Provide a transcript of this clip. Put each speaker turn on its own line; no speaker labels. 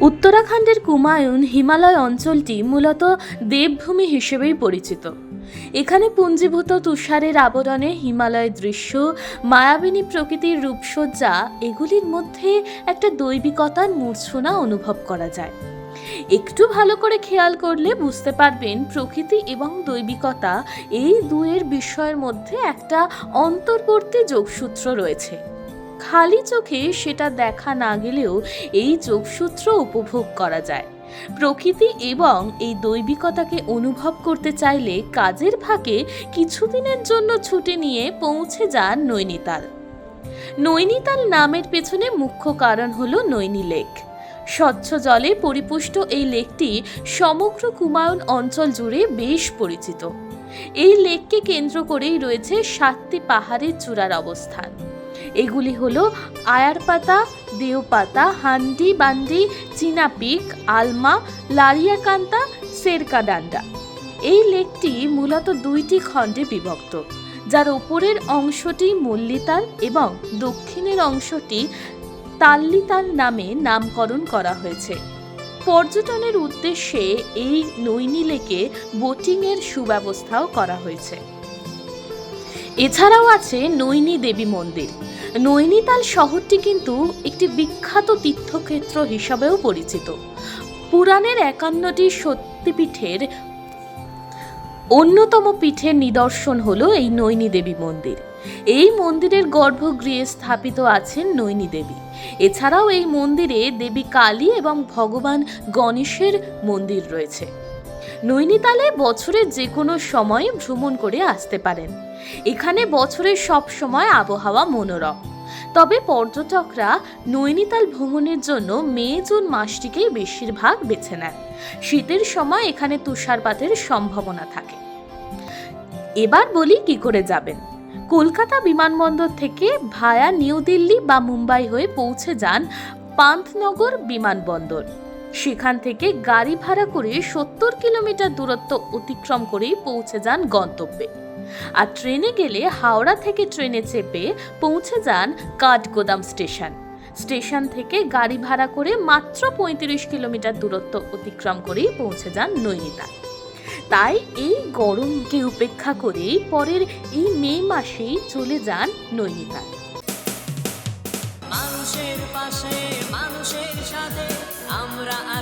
উত্তরাখণ্ডের কুমায়ুন হিমালয় অঞ্চলটি মূলত দেবভূমি হিসেবেই পরিচিত। এখানে পুঞ্জীভূত তুষারের আবরণে হিমালয় দৃশ্য, মায়াবিনী প্রকৃতির রূপসজ্জা, এগুলির মধ্যে একটা দৈবিকতার মূর্ছনা অনুভব করা যায়। একটু ভালো করে খেয়াল করলে বুঝতে পারবেন প্রকৃতি এবং দৈবিকতা এই দুয়ের বিষয়ের মধ্যে একটা অন্তর্বর্তী যোগসূত্র রয়েছে। খালি চোখে সেটা দেখা না গেলেও এই যোগসূত্র উপভোগ করা যায়। প্রকৃতি এবং এই দৈবিকতাকে অনুভব করতে চাইলে কাজের ফাঁকে কিছুদিনের জন্য ছুটি নিয়ে পৌঁছে যান নৈনিতাল। নৈনিতাল নামের পেছনে মুখ্য কারণ হল নৈনি লেক। স্বচ্ছ জলে পরিপুষ্ট এই লেকটি সমগ্র কুমায়ুন অঞ্চল জুড়ে বেশ পরিচিত। এই লেককে কেন্দ্র করেই রয়েছে সাতটি পাহাড়ের চূড়ার অবস্থান। এগুলি হলো আয়ার আয়ারপাতা দেওপাতা হান্ডি, বান্ডি চীনাপিক আলমা লারিয়াকান্তা সেরকাডান্ডা এই লেকটি মূলত দুইটি খণ্ডে বিভক্ত, যার উপরের অংশটি মল্লিতাল এবং দক্ষিণের অংশটি তাল্লিতাল নামে নামকরণ করা হয়েছে। পর্যটনের উদ্দেশ্যে এই নৈনি লেকে বোটিংয়ের সুব্যবস্থাও করা হয়েছে। এছাড়াও আছে নৈনি দেবী মন্দির নৈনিতাল শহরটি কিন্তু একটি বিখ্যাত তীর্থক্ষেত্র হিসাবেও পরিচিত। পুরাণের একান্নটি সত্যিপীঠের অন্যতম পীঠের নিদর্শন হল এই নৈনি দেবী মন্দির। এই মন্দিরের গর্ভগৃহে স্থাপিত আছেন নৈনি দেবী। এছাড়াও এই মন্দিরে দেবী কালী এবং ভগবান গণেশের মন্দির রয়েছে। নৈনিতালে বছরের যে কোনো সময় ভ্রমণ করে আসতে পারেন। এখানে বছরের সব সময় আবহাওয়া মনোরম। তবে পর্যটকরা নৈনিতাল ভ্রমণের জন্য মে, জুন মাসটিকেই বেশিরভাগ বেছে নেন। শীতের সময় এখানে তুষারপাতের সম্ভাবনা থাকে। এবার বলি কি করে যাবেন? কলকাতা বিমানবন্দর থেকে ভায়া নিউ দিল্লি বা মুম্বাই হয়ে পৌঁছে যান পান্থনগর বিমানবন্দর। সেখান থেকে গাড়ি ভাড়া করে সত্তর কিলোমিটার দূরত্ব অতিক্রম করেই পৌঁছে যান গন্তব্যে। আর ট্রেনে গেলে হাওড়া থেকে ট্রেনে চেপে পৌঁছে যান কাঠগোদাম স্টেশন। স্টেশন থেকে গাড়ি ভাড়া করে মাত্র পঁয়ত্রিশ কিলোমিটার দূরত্ব অতিক্রম করেই পৌঁছে যান নৈনিতাল। তাই এই গরমকে উপেক্ষা করে পরের এই মে মাসেই চলে যান নৈনিতাল।
মানুষের পাশে, মানুষের সাথে, আমরা